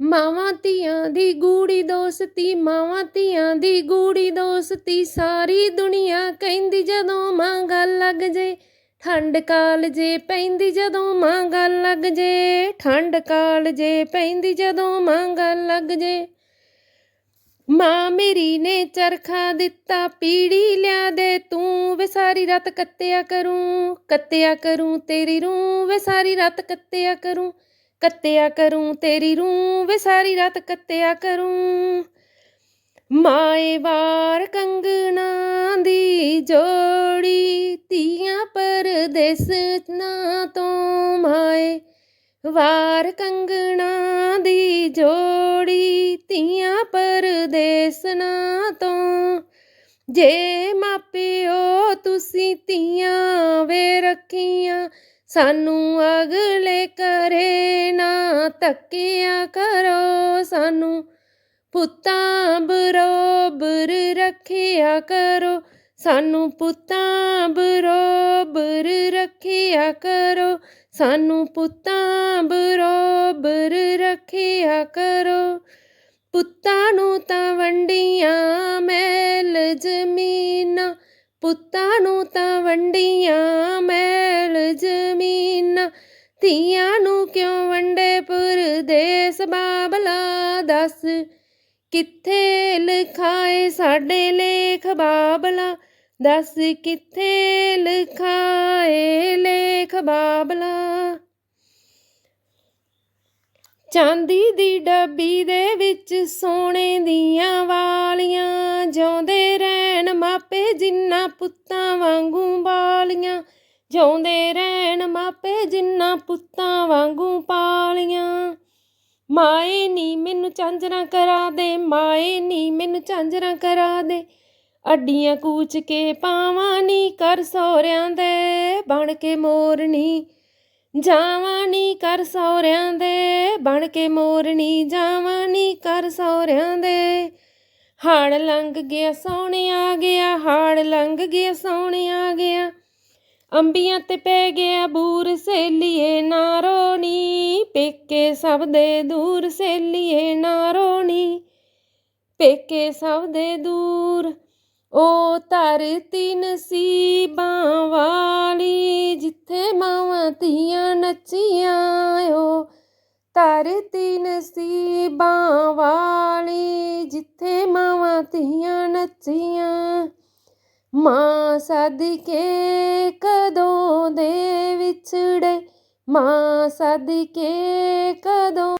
ਮਾਵਾਂ ਧੀਆਂ ਦੀ ਗੂੜੀ ਦੋਸਤੀ, ਮਾਵਾਂ ਧੀਆਂ ਦੀ ਗੂੜੀ ਦੋਸਤੀ। ਸਾਰੀ ਦੁਨੀਆ ਕਹਿੰਦੀ ਜਦੋਂ ਮਾਂ ਗੱਲ ਲੱਗ ਜੇ, ਠੰਡ ਕਾਲ ਜੇ ਪੈਂਦੀ ਜਦੋਂ ਮਾਂ ਗੱਲ ਲੱਗ ਜੇ। ਠੰਡ ਕਾਲ ਜੇ ਪੈਂਦੀ ਜਦੋਂ ਮਾਂ ਗੱਲ ਲੱਗ ਜੇ। ਮਾਂ ਮੇਰੀ ਨੇ ਚਰਖਾ ਦਿੱਤਾ, ਪੀੜੀ ਲਿਆ ਦੇ ਤੂੰ, ਵੇ ਸਾਰੀ ਰਾਤ ਕੱਤਿਆ ਕਰੂੰ ਕੱਤਿਆ ਕਰੂੰ ਤੇਰੀ ਰੂੰ, ਵੇ ਸਾਰੀ ਰਾਤ ਕੱਤਿਆ ਕਰੂੰ। ਕੱਤਿਆ ਕਰੂੰ, ਤੇਰੀ ਰੂ ਵੇ ਸਾਰੀ ਰਾਤ ਕੱਤਿਆ ਕਰੂੰ। ਮਾਏ ਵਾਰ ਕੰਗਣਾ ਦੀ ਜੋੜੀ ਧੀਆਂ ਪਰਦੇਸ ਨਾ ਤੋਂ ਮਾਏ ਵਾਰ ਕੰਗਣਾ ਦੀ ਜੋੜੀ ਧੀਆਂ ਪਰਦੇਸ ਨਾ ਤੋਂ। ਜੇ ਮਾਪਿਓ ਤੁਸੀਂ ਧੀਆਂ ਵੇ ਰੱਖੀਆਂ ਸਾਨੂੰ ਅਗਲੇ ਕਰੇ ਨਾ ਤੱਕਿਆ ਕਰੋ। ਸਾਨੂੰ ਪੁੱਤਾਂ ਬਰੋਬਰ ਰੱਖਿਆ ਕਰੋ। ਸਾਨੂੰ ਪੁੱਤਾਂ ਬਰੋਬਰ ਰੱਖਿਆ ਕਰੋ। ਸਾਨੂੰ ਪੁੱਤਾਂ ਬਰੋਬਰ ਰੱਖਿਆ ਕਰੋ। ਪੁੱਤਾਂ ਨੂੰ ਤਾਂ ਵੰਡੀਆਂ ਮੈਲ ਜ਼ਮੀਨਾਂ। ਪੁੱਤਾਂ ਨੂੰ ਤਾਂ ਵੰਡੀਆਂ ਮੈਲ ਜ਼ਮੀਨਾਂ ਧੀਆਂ ਨੂੰ ਕਿਉਂ ਵੰਡੇ ਪਰਦੇਸ ਬਾਬਲਾ? ਦੱਸ, ਕਿੱਥੇ ਲਿਖਾਏ ਸਾਡੇ ਲੇਖ ਬਾਬਲਾ? ਦੱਸ, ਕਿੱਥੇ ਲਿਖਾਏ ਲੇਖ ਬਾਬਲਾ? ਚਾਂਦੀ ਦੀ ਡੱਬੀ ਦੇ ਵਿੱਚ ਸੋਨੇ ਦੀਆਂ ਵਾਲੀਆਂ, ਜਿਉਂਦੇ ਰਹਿਣ ਮਾਪੇ ਜਿੰਨਾ ਪੁੱਤਾਂ ਵਾਂਗੂ ਬਾਲੀਆਂ। ਜਿਉਂਦੇ ਰਹਿਣ ਮਾਪੇ ਜਿੰਨਾ ਪੁੱਤਾਂ ਵਾਂਗੂ ਪਾਲੀਆਂ। ਮਾਏ ਨੀ ਮੈਨੂੰ ਚਾਂਜਰਾ ਕਰਾ ਦੇ, ਮਾਏ ਨੀ ਮੈਨੂੰ ਚਾਂਜਰਾ ਕਰਾ ਦੇ। ਅੱਡੀਆਂ ਕੂਚ ਕੇ ਪਾਵਾਂ ਨੀ ਕਰ ਸੋਹਰਿਆਂ ਦੇ, ਬਣ ਕੇ ਮੋਰਨੀ ਜਾਵਾਂ ਨੀ ਕਰ ਸੋਹਰਿਆਂ ਦੇ, ਬਣ ਕੇ ਮੋਰਨੀ ਜਾਵਾਂ ਨੀ ਕਰ ਸੋਹਰਿਆਂ ਦੇ। ਹਾੜ ਲੰਘ ਗਿਆ, ਸੋਹਣਿਆ ਗਿਆ, ਹਾੜ ਲੰਘ ਗਿਆ, ਸੋਹਣਿਆ ਗਿਆ। ਅੰਬੀਆਂ ਤੇ ਪੈ ਗਿਆ ਬੂਰ ਸੇਲੀਏ ਨਾ ਰੋਣੀ ਪੇਕੇ ਸਭ ਦੇ ਦੂਰ ਸੇਲੀਏ ਨਾ ਰੋਣੀ ਪੇਕੇ ਸਭ ਦੇ ਦੂਰ ਉਹ ਧਰਤੀ ਨਸੀਬਾਂ ਵਾਲੀ, ਜਿੱਥੇ ਮਾਵਾਂ ਧੀਆਂ ਨੱਚੀਆਂ ਓ। ਧਰਤੀ ਨਸੀਬਾਂ ਵਾਲੀ, ਜਿੱਥੇ ਮਾਵਾਂ ਧੀਆਂ ਨੱਚੀਆਂ। ਮਾਂ ਸਦਕੇ ਕਦੋਂ ਦੇ ਵਿਛੜੇ ਮਾਂ ਸਦਕੇ ਕਦੋਂ